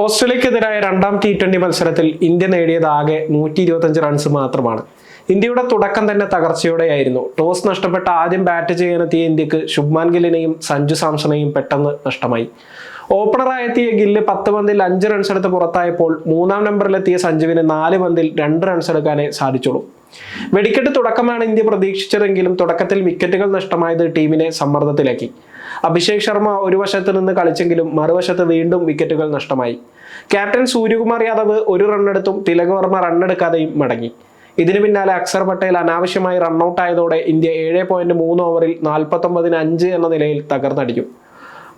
ഓസ്ട്രേലിയക്കെതിരായ രണ്ടാം T twenty മത്സരത്തിൽ India നേടിയത് ആകെ നൂറ്റി ഇരുപത്തഞ്ച് റൺസ് മാത്രമാണ്. ഇന്ത്യയുടെ തുടക്കം തന്നെ തകർച്ചയോടെയായിരുന്നു. ടോസ് നഷ്ടപ്പെട്ട ആദ്യം ബാറ്റ് ചെയ്യാനെത്തിയ ഇന്ത്യയ്ക്ക് ശുഭ്മാൻ ഗില്ലിനെയും സഞ്ജു സാംസണെയും പെട്ടെന്ന് നഷ്ടമായി. ഓപ്പണറായെത്തിയ ഗില്ല് പത്ത് പന്തിൽ അഞ്ച് റൺസ് എടുത്ത് പുറത്തായപ്പോൾ മൂന്നാം നമ്പറിലെത്തിയ സഞ്ജുവിന് നാല് പന്തിൽ രണ്ട് റൺസ് എടുക്കാനേ സാധിച്ചുള്ളൂ. വെടിക്കെട്ട് തുടക്കമാണ് ഇന്ത്യ പ്രതീക്ഷിച്ചതെങ്കിലും തുടക്കത്തിൽ വിക്കറ്റുകൾ നഷ്ടമായത് ടീമിനെ സമ്മർദ്ദത്തിലാക്കി. അഭിഷേക് ശർമ്മ ഒരു വശത്ത് നിന്ന് കളിച്ചെങ്കിലും മറുവശത്ത് വീണ്ടും വിക്കറ്റുകൾ നഷ്ടമായി. ക്യാപ്റ്റൻ സൂര്യകുമാർ യാദവ് ഒരു റണ്ണെടുത്തും തിലക് വർമ്മ റണ്ണെടുക്കാതെയും മടങ്ങി. ഇതിനു പിന്നാലെ അക്സർ പട്ടേൽ അനാവശ്യമായി റണ്ണൌട്ട് ആയതോടെ ഇന്ത്യ ഏഴ് പോയിന്റ് മൂന്ന് ഓവറിൽ നാൽപ്പത്തൊമ്പതിന് അഞ്ച് എന്ന നിലയിൽ തകർന്നടിക്കും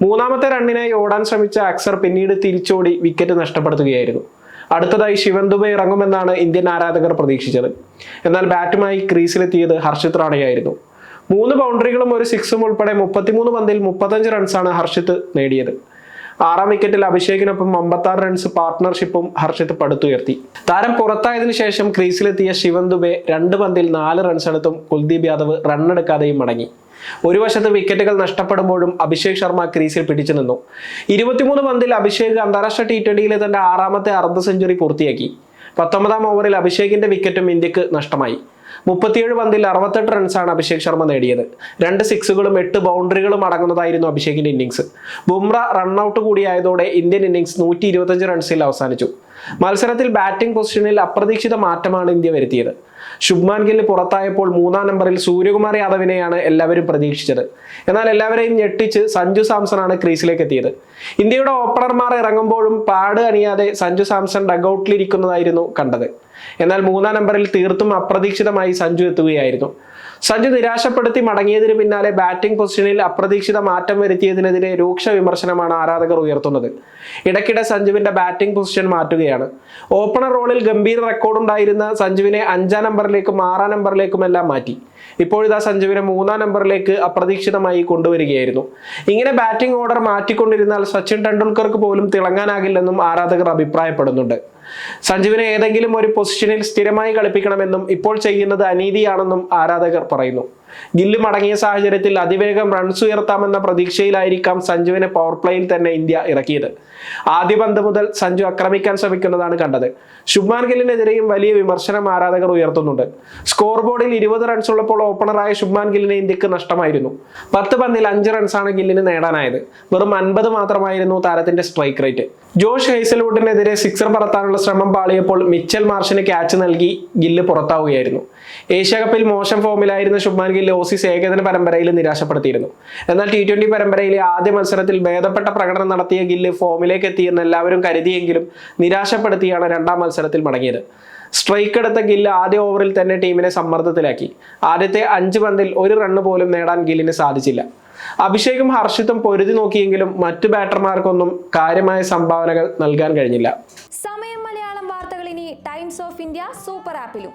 മൂന്നാമത്തെ റണ്ണിനായി ഓടാൻ ശ്രമിച്ച അക്സർ പിന്നീട് തിരിച്ചോടി വിക്കറ്റ് നഷ്ടപ്പെടുത്തുകയായിരുന്നു. അടുത്തതായി ശിവൻ ദുബെ ഇറങ്ങുമെന്നാണ് ഇന്ത്യൻ ആരാധകർ പ്രതീക്ഷിച്ചത്. എന്നാൽ ബാറ്റുമായി ക്രീസിലെത്തിയത് ഹർഷിത് റാണയായിരുന്നു. മൂന്ന് ബൗണ്ടറികളും ഒരു സിക്സും ഉൾപ്പെടെ മുപ്പത്തിമൂന്ന് പന്തിൽ മുപ്പത്തഞ്ച് റൺസാണ് ഹർഷിത് നേടിയത്. ആറാം വിക്കറ്റിൽ അഭിഷേകിനൊപ്പം അമ്പത്താറ് റൺസ് പാർട്ട്ണർഷിപ്പും ഹർഷിത് പടുത്തുയർത്തി. താരം പുറത്തായതിനു ശേഷം ക്രീസിലെത്തിയ ശിവൻ ദുബെ രണ്ട് പന്തിൽ നാല് റൺസ് എടുത്തും കുൽദീപ് യാദവ് റണ്ണെടുക്കാതെയും മടങ്ങി. ഒരു വശത്ത് വിക്കറ്റുകൾ നഷ്ടപ്പെടുമ്പോഴും അഭിഷേക് ശർമ്മ ക്രീസിൽ പിടിച്ചു നിന്നു. ഇരുപത്തിമൂന്ന് പന്തിൽ അഭിഷേക് അന്താരാഷ്ട്ര ടി ട്വന്റിയിലെ തന്റെ ആറാമത്തെ അർദ്ധ സെഞ്ചുറി പൂർത്തിയാക്കി. പത്തൊമ്പതാം ഓവറിൽ അഭിഷേകിന്റെ വിക്കറ്റും ഇന്ത്യയ്ക്ക് നഷ്ടമായി. മുപ്പത്തിയേഴ് പന്തിൽ അറുപത്തെട്ട് റൺസാണ് അഭിഷേക് ശർമ്മ നേടിയത്. രണ്ട് സിക്സുകളും എട്ട് ബൗണ്ടറികളും അടങ്ങുന്നതായിരുന്നു അഭിഷേകിന്റെ ഇന്നിങ്സ് ബുംറ റണ്ണൌട്ട് കൂടിയായതോടെ ഇന്ത്യൻ ഇന്നിങ്സ് നൂറ്റി റൺസിൽ അവസാനിച്ചു. മത്സരത്തിൽ ബാറ്റിംഗ് പൊസിഷനിൽ അപ്രതീക്ഷിത മാറ്റമാണ് ഇന്ത്യ വരുത്തിയത്. ശുഭ്മാൻ ഗിൽ പുറത്തായപ്പോൾ മൂന്നാം നമ്പറിൽ സൂര്യകുമാർ യാദവിനെയാണ് എല്ലാവരും പ്രതീക്ഷിച്ചത്. എന്നാൽ എല്ലാവരെയും ഞെട്ടിച്ച് സഞ്ജു സാംസൺ ആണ് ക്രീസിലേക്ക് എത്തിയത്. ഇന്ത്യയുടെ ഓപ്പണർമാർ ഇറങ്ങുമ്പോഴും പാട് അണിയാതെ സഞ്ജു സാംസൺ ഡഗൌട്ടിലിരിക്കുന്നതായിരുന്നു കണ്ടത്. എന്നാൽ മൂന്നാം നമ്പറിൽ തീർത്തും അപ്രതീക്ഷിതമായി സഞ്ജു എത്തുകയായിരുന്നു. സഞ്ജു നിരാശപ്പെടുത്തി മടങ്ങിയതിന് പിന്നാലെ ബാറ്റിംഗ് പൊസിഷനിൽ അപ്രതീക്ഷിത മാറ്റം വരുത്തിയതിനെതിരെ രൂക്ഷ വിമർശനമാണ് ആരാധകർ ഉയർത്തുന്നത്. ഇടയ്ക്കിടെ സഞ്ജുവിന്റെ ബാറ്റിംഗ് പൊസിഷൻ മാറ്റുകയാണ്. ഓപ്പണർ റോളിൽ ഗംഭീര റെക്കോർഡുണ്ടായിരുന്ന സഞ്ജുവിനെ അഞ്ചാം നമ്പറിലേക്കും ആറാം നമ്പറിലേക്കും എല്ലാം മാറ്റി. ഇപ്പോഴിതാ സഞ്ജുവിനെ മൂന്നാം നമ്പറിലേക്ക് അപ്രതീക്ഷിതമായി കൊണ്ടുവരികയായിരുന്നു. ഇങ്ങനെ ബാറ്റിംഗ് ഓർഡർ മാറ്റിക്കൊണ്ടിരുന്നാൽ സച്ചിൻ ടെണ്ടുൽക്കർക്ക് പോലും തിളങ്ങാനാകില്ലെന്നും ആരാധകർ അഭിപ്രായപ്പെടുന്നുണ്ട്. സഞ്ജുവിനെ ഏതെങ്കിലും ഒരു പൊസിഷനിൽ സ്ഥിരമായി കളിപ്പിക്കണമെന്നും ഇപ്പോൾ ചെയ്യുന്നത് അനീതിയാണെന്നും ആരാധകർ പറയുന്നു. ഗില്ല് മടങ്ങിയ സാഹചര്യത്തിൽ അതിവേഗം റൺസ് ഉയർത്താമെന്ന പ്രതീക്ഷയിലായിരിക്കാം സഞ്ജുവിനെ പവർ പ്ലേയിൽ തന്നെ ഇന്ത്യ ഇറക്കിയത്. ആദ്യ പന്ത് മുതൽ സഞ്ജു ആക്രമിക്കാൻ ശ്രമിക്കുന്നതാണ് കണ്ടത്. ശുഭ്മാൻ ഗില്ലിനെതിരെയും വലിയ വിമർശനം ആരാധകർ ഉയർത്തുന്നുണ്ട്. സ്കോർ ബോർഡിൽ ഇരുപത് റൺസ് ഉള്ളപ്പോൾ ഓപ്പണറായ ശുഭ്മാൻ ഗില്ലിനെ ഇന്ത്യയ്ക്ക് നഷ്ടമായിരുന്നു. പത്ത് പന്തിൽ അഞ്ച് റൺസാണ് ഗില്ലിന് നേടാനായത്. വെറും അൻപത് മാത്രമായിരുന്നു താരത്തിന്റെ സ്ട്രൈക്ക് റേറ്റ് ജോഷ് ഹൈസൽവുഡിനെതിരെ സിക്സർ പറത്താനുള്ള ശ്രമം പാളിയപ്പോൾ മിച്ചൽ മാർഷിന് ക്യാച്ച് നൽകി ഗില്ല് പുറത്താവുകയായിരുന്നു. ഏഷ്യാകപ്പിൽ മോശം ഫോമിലായിരുന്ന ശുഭ്മാൻ ഗില്ല് ഓസീസ് ഏകദിന പരമ്പരയിൽ നിരാശപ്പെടുത്തിയിരുന്നു. എന്നാൽ ടി ട്വന്റി പരമ്പരയിലെ ആദ്യ മത്സരത്തിൽ ഭേദപ്പെട്ട പ്രകടനം നടത്തിയ ഗില്ല് ഫോമിലേക്ക് എത്തിയെന്ന് എല്ലാവരും കരുതിയെങ്കിലും നിരാശപ്പെടുത്തിയാണ് രണ്ടാം മത്സരത്തിൽ മടങ്ങിയത്. സ്ട്രൈക്ക് എടുത്ത ഗില്ല് ആദ്യ ഓവറിൽ തന്നെ ടീമിനെ സമ്മർദ്ദത്തിലാക്കി. ആദ്യത്തെ അഞ്ച് പന്തിൽ ഒരു റണ്ണ് പോലും നേടാൻ ഗില്ലിന് സാധിച്ചില്ല. അഭിഷേകും ഹർഷിത്തും പൊരുതി നോക്കിയെങ്കിലും മറ്റു ബാറ്റർമാർക്കൊന്നും കാര്യമായ സംഭാവനകൾ നൽകാൻ കഴിഞ്ഞില്ല. സമയം മലയാളം വാർത്തകൾ ഇനി ടൈംസ് ഓഫ് ഇന്ത്യ സൂപ്പർ ആപ്പിലും